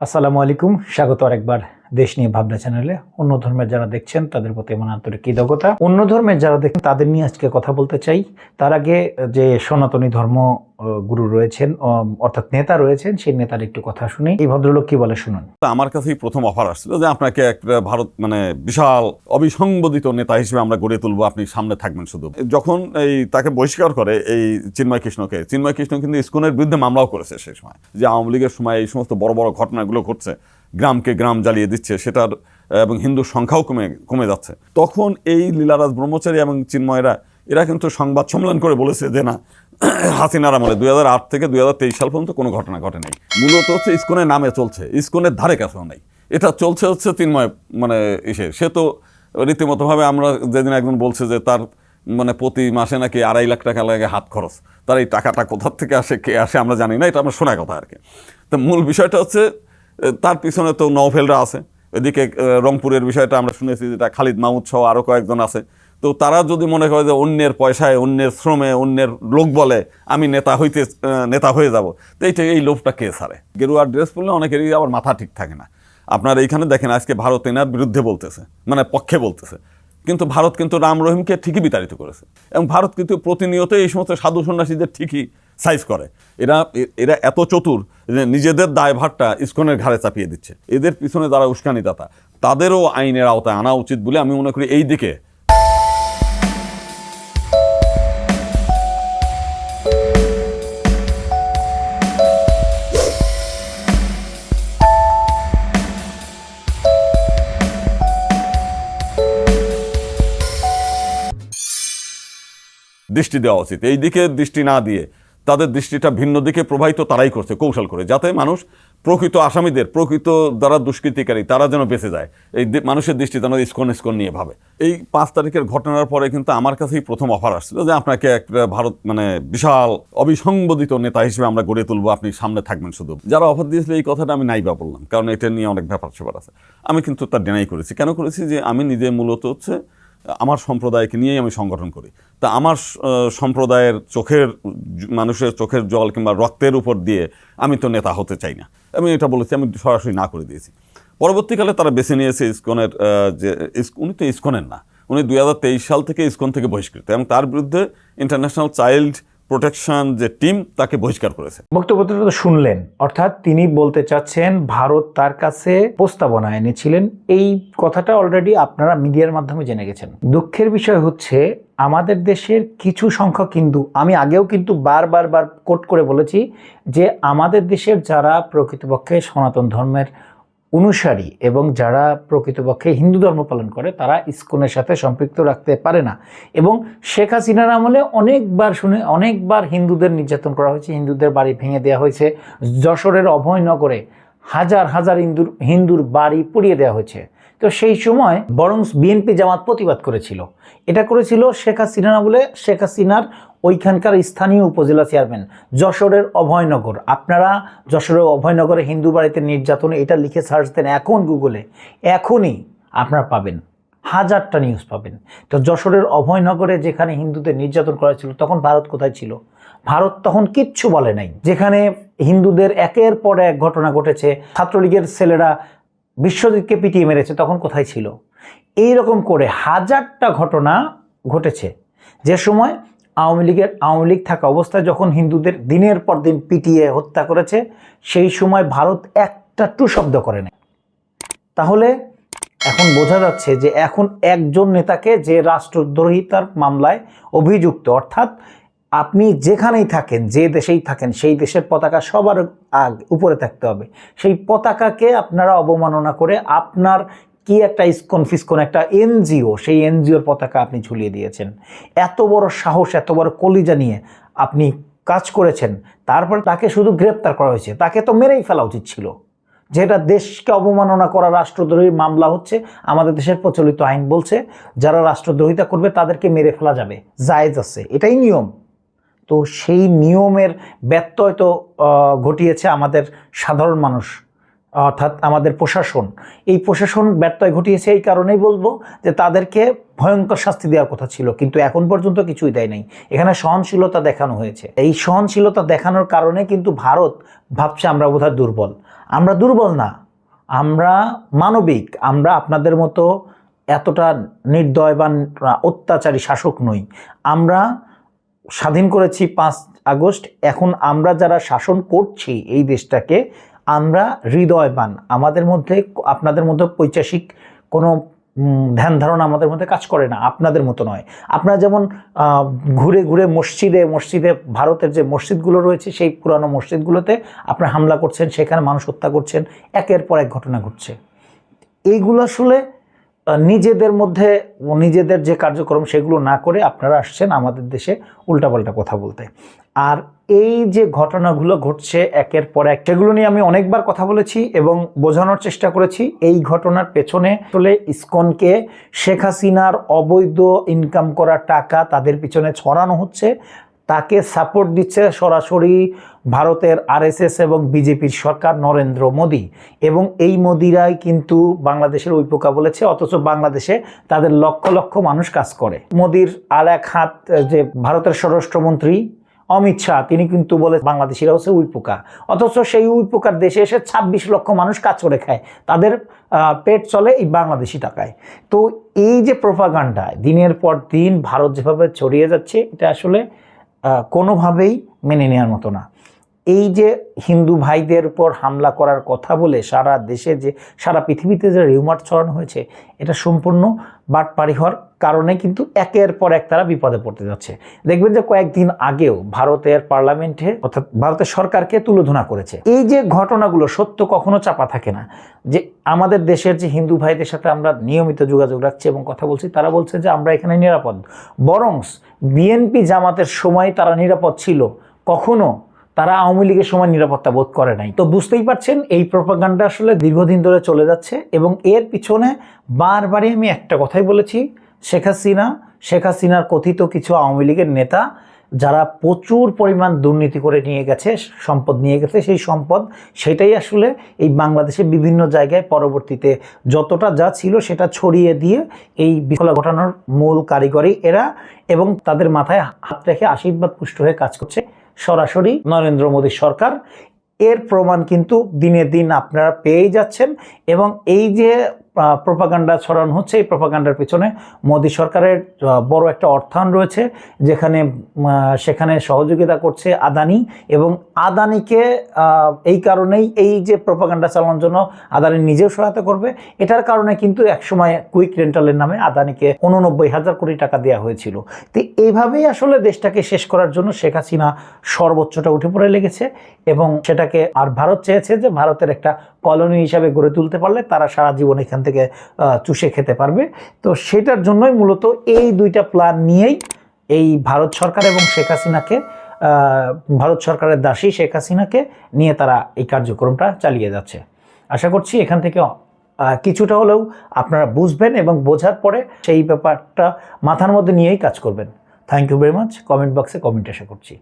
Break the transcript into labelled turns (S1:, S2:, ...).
S1: আসসালামু আলাইকুম স্বাগত আরেকবার। দেশ নিয়ে ভাবনা চ্যানেলে অন্য ধর্মের যারা দেখছেন তাদের প্রতি আমার আন্তরিক কৃতজ্ঞতা। অন্য ধর্মের যারা দেখছেন, তাদের নিয়ে আজকে কথা বলতে চাই। তার আগে যে সনাতনী ধর্ম গুরু রয়েছেন অর্থাৎ নেতা রয়েছেন, সেই নেতার একটু কথা শুনি। এই ভদ্রলোক কি বলে শুনুন?
S2: আমার কাছেই প্রথম অফার আসছিল যে আপনাকে একটা ভারত মানে বিশাল অবিসংবাদিত নেতা হিসেবে আমরা গড়ে তুলবো। আপনি সামনে থাকবেন শুধু। যখন এই তাকে বহিষ্কার করে এই চিন্ময় কৃষ্ণকে, চিন্ময় কৃষ্ণ কিন্তু ইস্কনের বিরুদ্ধে মামলাও করেছে সেই সময়। যে আওয়ামী লীগের সময় এই সমস্ত বড় বড় ঘটনাগুলো ঘটছে গ্রামকে গ্রাম জ্বালিয়ে দিচ্ছে, সেটার, এবং হিন্দুর সংখ্যাও কমে কমে যাচ্ছে। তখন এই লীলারাজ ব্রহ্মচারী এবং চিন্ময়রা, এরা কিন্তু সংবাদ সম্মেলন করে বলেছে যে না, হাসিনার আমলে দুই হাজার আট থেকে দুই হাজার তেইশ সাল পর্যন্ত কোনো ঘটনা ঘটে নাই মূলত হচ্ছে ইস্কনের নামে চলছে, ইস্কনের ধারে কাছেও নেই। এটা চলছে হচ্ছে তিনময় মানে ইসে, সে তো রীতিমতোভাবে আমরা যেদিন একজন বলছে যে তার মানে প্রতি মাসে নাকি আড়াই লাখ টাকা লাগে হাত খরচ, তার এই টাকাটা কোথার থেকে আসে, কে আসে আমরা জানি না, এটা আমরা শোনা কথা আর কি। তো মূল বিষয়টা হচ্ছে তার পিছনে তো নওফেলরা আছে। এদিকে রংপুরের বিষয়টা আমরা শুনেছি, যেটা খালিদ মাহমুদ সহ আরও কয়েকজন আছে। তো তারা যদি মনে করে যে অন্যের পয়সায়, অন্যের শ্রমে, অন্যের লোক বলে আমি নেতা হইতে নেতা হয়ে যাব, তো এইটা, এই লোভটা কে সারে? গেরুয়ার ড্রেস পরলে অনেকেরই আবার মাথা ঠিক থাকে না। আপনার এইখানে দেখেন, আজকে ভারত এনার বিরুদ্ধে বলতেছে মানে পক্ষে বলতেছে। কিন্তু ভারত কিন্তু রাম রহিমকে ঠিকই বিতাড়িত করেছে। এবং ভারত কিন্তু প্রতিনিয়ত এই সমস্ত সাধু সন্ন্যাসীদের ঠিকই সাইজ করে। এরা এরা এত চতুর নিজেদের দায়ভারটা ইস্কনের ঘাড়ে চাপিয়ে দিচ্ছে। এদের পিছনে যারা উস্কানিদাতা, তাদেরও আইনের আওতায় আনা উচিত বলে আমি মনে করি এই দিকে। দৃষ্টি দেওয়া উচিত। এই দিকে দৃষ্টি না দিয়ে তাদের দৃষ্টিটা ভিন্ন দিকে প্রবাহিত তারাই করছে, কৌশল করে। যাতে মানুষ প্রকৃত আসামিদের, প্রকৃত যারা দুষ্কৃতিকারী, তারা যেন বেঁচে যায়। এই মানুষের দৃষ্টি যেন ইস্কন ইস্কন নিয়ে ভাবে। এই পাঁচ তারিখের ঘটনার পরে কিন্তু আমার কাছেই প্রথম অফার আসছিল যে আপনাকে একটা ভারত মানে বিশাল অবিসংবাদিত নেতা হিসেবে আমরা গড়ে তুলবো, আপনি সামনে থাকবেন শুধু। যারা অফার দিয়েছিল এই কথাটা আমি নাই বা বললাম, কারণ এটা নিয়ে অনেক ব্যাপার স্যাপার আছে। আমি কিন্তু তার ডেনাই করেছি। কেন করেছি? যে আমি নিজে মূলত হচ্ছে আমার সম্প্রদায়কে নিয়েই আমি সংগঠন করি। তা আমার সম্প্রদায়ের চোখের মানুষের চোখের জল কিংবা রক্তের উপর দিয়ে আমি তো নেতা হতে চাই না। আমি এটা বলেছি, আমি সরাসরি না করে দিয়েছি। পরবর্তীকালে তারা বেছে নিয়েছে ইস্কনের যে উনি তো ইস্কনের না। উনি দুই হাজার তেইশ সাল থেকে ইস্কন থেকে বহিষ্কৃত এবং তার বিরুদ্ধে ইন্টারন্যাশনাল চাইল্ড প্রোটেকশন যে টিম তাকে বহিষ্কার করেছে।
S1: বক্তব্যটা তো শুনলেন, অর্থাৎ তিনি বলতে চাচ্ছেন ভারত তার কাছে প্রস্তাবনা এনেছিলেন। এই কথাটা অলরেডি আপনারা মিডিয়ার মাধ্যমে জেনে গেছেন। দুঃখের বিষয় হচ্ছে, আমাদের দেশের কিছু সংখ্যক হিন্দু আমি আগেও কিন্তু বারবার বার কোট করে বলেছি যে আমাদের দেশের যারা প্রকৃতপক্ষে সনাতন ধর্মের অনুসারী এবং যারা প্রকৃতপক্ষে হিন্দু ধর্ম পালন করে, তারা ইস্কনের সাথে সম্পৃক্ত রাখতে পারে না। এবং শেখ হাসিনার আমলে অনেকবার শুনে, অনেকবার হিন্দুদের নির্যাতন করা হয়েছে, হিন্দুদের বাড়ি ভেঙে দেওয়া হয়েছে, যশোরের অভয়নগরে হাজার হাজার হিন্দুর হিন্দুর বাড়ি পুড়িয়ে দেওয়া হয়েছে। তো সেই সময় বরং বিএনপি জামাত প্রতিবাদ করেছিল। এটা করেছিল শেখ হাসিনা না বলে শেখ হাসিনার ওইখানকার স্থানীয় উপজেলা চেয়ারম্যান যশোরের অভয়নগর। আপনারা যশোরের অভয়নগরে হিন্দু বাড়িতে নির্যাতন এটা লিখে সার্চ দেন এখন গুগলে। এখনই আপনারা পাবেন। হাজারটা নিউজ পাবেন। তো যশোরের অভয়নগরে যেখানে হিন্দুদের নির্যাতন করা ছিল তখন ভারত কোথায় ছিল? ভারত তখন কিচ্ছু বলে নাই। যেখানে হিন্দুদের একের পর এক ঘটনা ঘটেছে, ছাত্রলীগের ছেলেরা বিশ্বজিৎকে পিটিয়ে মেরেছে, তখন কোথায় ছিল? এই রকম করে হাজারটা ঘটনা ঘটেছে। যে সময় আওয়ামী লীগের আওয়ামী লীগ থাকা অবস্থায় যখন হিন্দুদের দিনের পর দিন পিটিয়ে হত্যা করেছে, সেই সময় ভারত একটা টু শব্দ করে নাই। তাহলে এখন বোঝা যাচ্ছে যে এখন একজন নেতাকে যে রাষ্ট্রদ্রোহিতার মামলায় অভিযুক্ত, অর্থাৎ আপনি যেখানেই থাকেন, যে দেশেই থাকেন, সেই দেশের পতাকা সবার আগ, উপরে থাকতে হবে। সেই পতাকাকে আপনারা অবমাননা করে আপনার কি একটা ইস্কন ফিসকন, একটা এনজিও, সেই এনজিওর পতাকা আপনি ঝুলিয়ে দিয়েছেন। এত বড় সাহস, এত বড় কলিজা নিয়ে আপনি কাজ করেছেন, তারপরে তাকে শুধু গ্রেপ্তার করা হয়েছে। তাকে তো মেরেই ফেলা উচিত ছিল। যেটা দেশকে অবমাননা করা, রাষ্ট্রদ্রোহীর মামলা হচ্ছে, আমাদের দেশের প্রচলিত আইন বলছে, যারা রাষ্ট্রদ্রোহিতা করবে তাদেরকে মেরে ফেলা যাবে। জায়েজ আছে। এটাই নিয়ম। তো সেই নিয়মের ব্যত্যয় তো ঘটিয়েছে আমাদের সাধারণ মানুষ, অর্থাৎ আমাদের প্রশাসন। এই প্রশাসন ব্যত্যয় ঘটিয়েছে এই কারণেই বলব যে তাদেরকে ভয়ঙ্কর শাস্তি দেওয়ার কথা ছিল, কিন্তু এখন পর্যন্ত কিছুই দেয় নাই। এখানে সহনশীলতা দেখানো হয়েছে। এই সহনশীলতা দেখানোর কারণে কিন্তু ভারত ভাবছে আমরা বোধহয় দুর্বল। আমরা দুর্বল না, আমরা মানবিক, আমরা আপনাদের মতো এতটা নির্দয় বা অত্যাচারী শাসক নই। আমরা স্বাধীন করেছি পাঁচ আগস্ট। এখন আমরা যারা শাসন করছি এই দেশটাকে, আমরা হৃদয়বান। আমাদের মধ্যে, আপনাদের মধ্যে পৈচাসিক কোনো ধ্যান ধারণা আমাদের মধ্যে কাজ করে না। আপনাদের মতো নয়। আপনারা যেমন ঘুরে ঘুরে মসজিদে মসজিদে, ভারতের যে মসজিদগুলো রয়েছে, সেই পুরানো মসজিদগুলোতে আপনারা হামলা করছেন, সেখানে মানুষ হত্যা করছেন। একের পর এক ঘটনা ঘটছে। এইগুলো আসলে নিজেদের মধ্যে নিজেদের যে কার্যক্রম সেগুলো না করে আপনারা আসছেন আমাদের দেশে উল্টাপাল্টা কথা বলতে। আর এই যে ঘটনাগুলো ঘটছে একের পর এক, সেগুলো নিয়ে আমি অনেকবার কথা বলেছি এবং বোঝানোর চেষ্টা করেছি। এই ঘটনার পেছনে আসলে ইসকনকে শেখ হাসিনার অবৈধ ইনকাম করা টাকা তাদের পিছনে ছড়ানো হচ্ছে। তাকে সাপোর্ট দিচ্ছে সরাসরি ভারতের আরএসএস এবং বিজেপির সরকার নরেন্দ্র মোদী। এবং এই মোদিরাই কিন্তু বাংলাদেশের উইপোকা বলেছে, অথচ বাংলাদেশে তাদের লক্ষ লক্ষ মানুষ কাজ করে। মোদির আর এক হাত, যে ভারতের স্বরাষ্ট্রমন্ত্রী অমিত শাহ, তিনি কিন্তু বলে বাংলাদেশিরা হচ্ছে উইপোকা অথচ সেই উইপোকার দেশে এসে ছাব্বিশ লক্ষ মানুষ কাজ করে খায়। তাদের পেট চলে এই বাংলাদেশি টাকায়। তো এই যে প্রোপাগান্ডা দিনের পর দিন ভারত যেভাবে ছড়িয়ে যাচ্ছে, এটা আসলে কোনোভাবেই মেনে নেওয়ার মতো না। এই যে হিন্দু ভাইদের উপর হামলা করার কথা বলে সারা দেশে যে, সারা পৃথিবীতে যে রিউমার ছড়ানো হয়েছে, এটা সম্পূর্ণ বাটপাড়ি হওয়ার কারণে কিন্তু একের পর এক তারা বিপদে পড়তে যাচ্ছে। দেখবেন যে কয়েকদিন আগেও ভারতের পার্লামেন্টে, অর্থাৎ ভারতের সরকারকে তুলোধনা করেছে। এই যে ঘটনাগুলো সত্য কখনো চাপা থাকে না, যে আমাদের দেশের যে হিন্দু ভাইদের সাথে আমরা নিয়মিত যোগাযোগ রাখছি এবং কথা বলছি, তারা বলছে যে আমরা এখানে নিরাপদ। বরং বিএনপি জামাতের সময় তারা নিরাপদ ছিল। কখনো তারা আওয়ামী লীগের সময় নিরাপত্তা বোধ করে নাই। তো বুঝতেই পারছেন, এই প্রপাগান্ডা আসলে দীর্ঘদিন ধরে চলে যাচ্ছে এবং এর পিছনে বারবারই আমি একটা কথাই বলেছি, শেখ হাসিনা, শেখ হাসিনার কথিত কিছু আওয়ামী লীগের নেতা যারা প্রচুর পরিমাণ দুর্নীতি করে নিয়ে গেছে, সম্পদ নিয়ে গেছে, সেই সম্পদ, সেটাই আসলে এই বাংলাদেশে বিভিন্ন জায়গায় পরবর্তীতে যতটা যা ছিল সেটা ছড়িয়ে দিয়ে এই বিফলা ঘটানোর মূল কারিগরি এরা এবং তাদের মাথায় হাত রেখে আশীর্বাদ পুষ্ট হয়ে কাজ করছে। সরাসরি নরেন্দ্র মোদী সরকার। এর প্রমাণ কিন্তু দিনে দিন আপনারা পেয়েই যাচ্ছেন এবং এই যে প্রোপাগান্ডা ছড়ানো হচ্ছে। এই প্রোপাগান্ডার পিছনে মোদী সরকারের বড় একটা অর্থায়ন রয়েছে, যেখানে সেখানে সহযোগিতা করছে আদানি এবং আদানিকে এই কারণেই এই যে প্রোপাগান্ডা চালানোর জন্য আদানি নিজেও সহায়তা করবে। এটার কারণে কিন্তু একসময় কুইক রেন্টালের নামে আদানিকে উননব্বই হাজার কোটি টাকা দেওয়া হয়েছিল। তো এইভাবেই আসলে দেশটাকে শেষ করার জন্য শেখ হাসিনা সর্বোচ্চটা উঠে পড়ে লেগেছে এবং সেটাকে আর ভারত চেয়েছে যে ভারতের একটা কলোনি হিসাবে গড়ে তুলতে পারলে তারা সারা জীবন এখান থেকে আহ, চুষে খেতে পারবে। তো সেটার জন্যই মূলত এই দুইটা প্ল্যান নিয়েই এই ভারত সরকার এবং শেখ হাসিনাকে ভারত সরকারের দাসী শেখ হাসিনাকে নিয়ে তারা এই কার্যক্রমটা চালিয়ে যাচ্ছে। আশা করছি এখান থেকে কিছুটা হলেও আপনারা বুঝবেন এবং বোঝার পরে সেই ব্যাপারটা মাথার মধ্যে নিয়েই কাজ করবেন। Thank you very much comment বক্সে কমেন্ট আশা করছি।